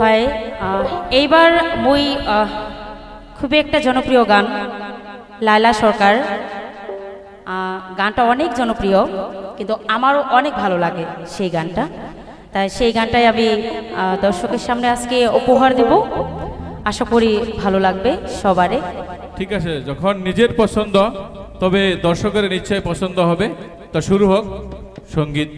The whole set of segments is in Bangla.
হয়। এইবার মুই খুবই একটা জনপ্রিয় গান লালা সরকার। গানটা অনেক জনপ্রিয়, কিন্তু আমারও অনেক ভালো লাগে সেই গানটা। তাই সেই গানটাই আমি দর্শকের সামনে আজকে উপহার দেব। আশা করি ভালো লাগবে সবারে। ঠিক আছে, যখন নিজের পছন্দ, তবে দর্শকের নিশ্চয় পছন্দ হবে। তো শুরু হোক সংগীত।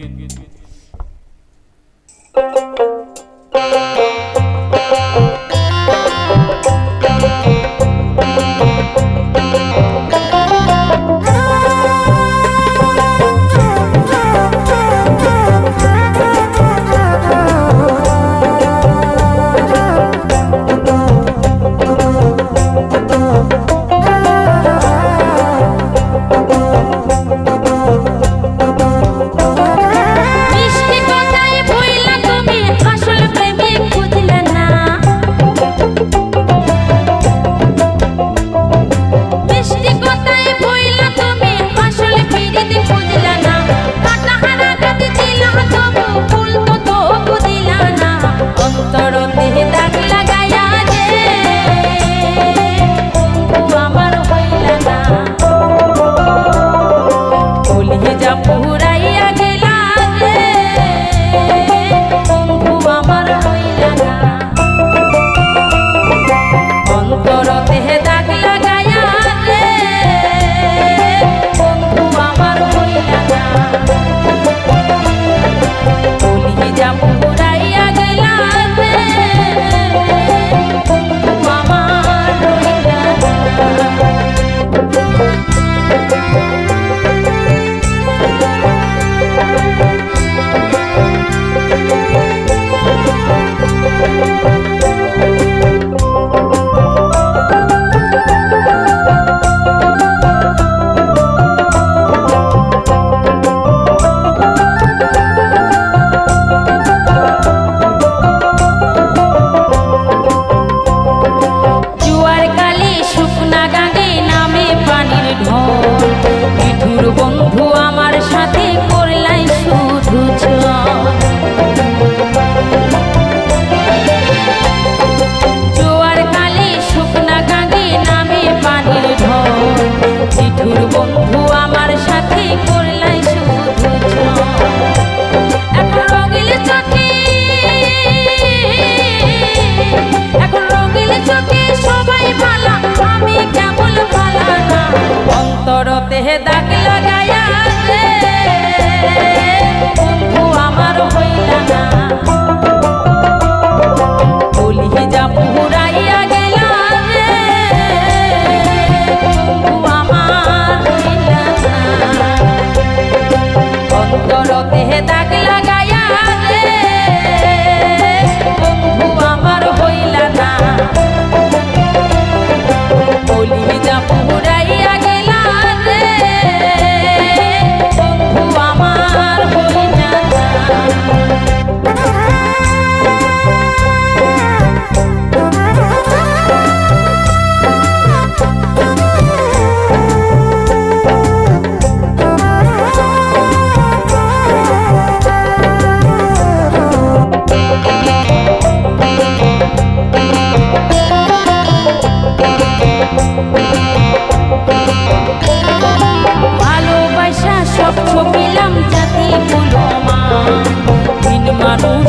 দেহে I don't know.